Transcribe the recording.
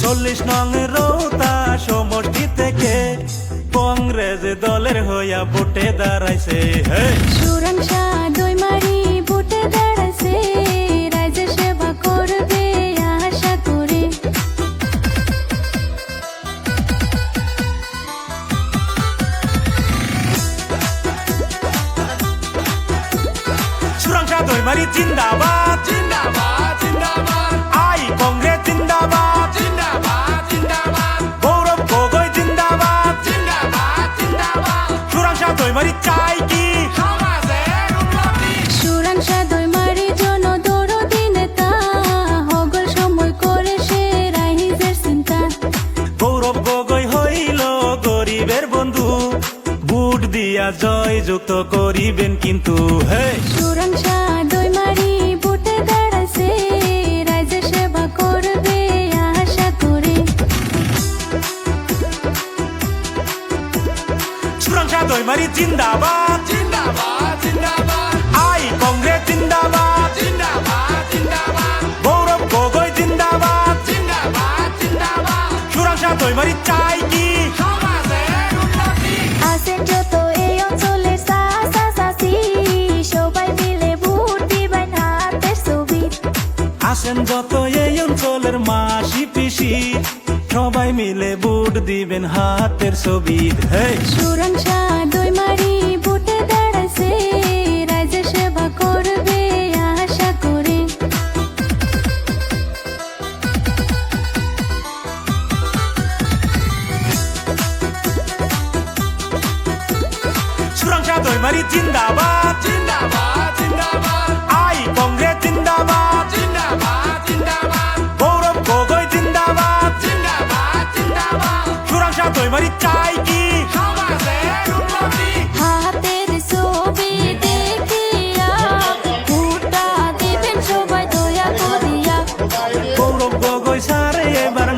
চল্লিশ নং রোতা সমষ্টি থেকে কংগ্রেস দলের হইয়া বুটে দাঁড়াইছে সুরংসা দৈমারি জিন্দাবাদ জিন্দাবাদ জিন্দাবাদ আই কংগ্রেস জিন্দাবাদ জিন্দাবাদ জিন্দাবাদ গৌরব গগৈ জিন্দাবাদ জিন্দাবাদ জিন্দাবাদ সুরাংশা দৈমারি চাই কি দিয়া জয় যুক্ত করিবেন কিন্তু হে সুরাংশা দৈমারি বুটে দাঁড়াইছে রাইজের সেবা করবে আশা করে। সুরাংশা দৈমারি জিন্দাবাদ। জিন্দাবাদ জিন্দাবাদ। আই কংগ্রেস জিন্দাবাদ। জিন্দাবাদ জিন্দাবাদ। গৌরব গগৈ জিন্দাবাদ। জিন্দাবাদ জিন্দাবাদ। সুরাংশা দৈমারি চাই কি আসেন যত এই অঞ্চলের মাসি পিসি। সবাই মিলে বুট দিবেন হাতের ছবি। বুটে সেবা করবে আশা করে। জিন্দাবাদ জিন্দাবাদ। এবারই চাই কি? হাতের ছবি দেখিয়া ফুটা দিবেন সবাই দয়া করিয়া। গৌরব গগৈ সারে এবার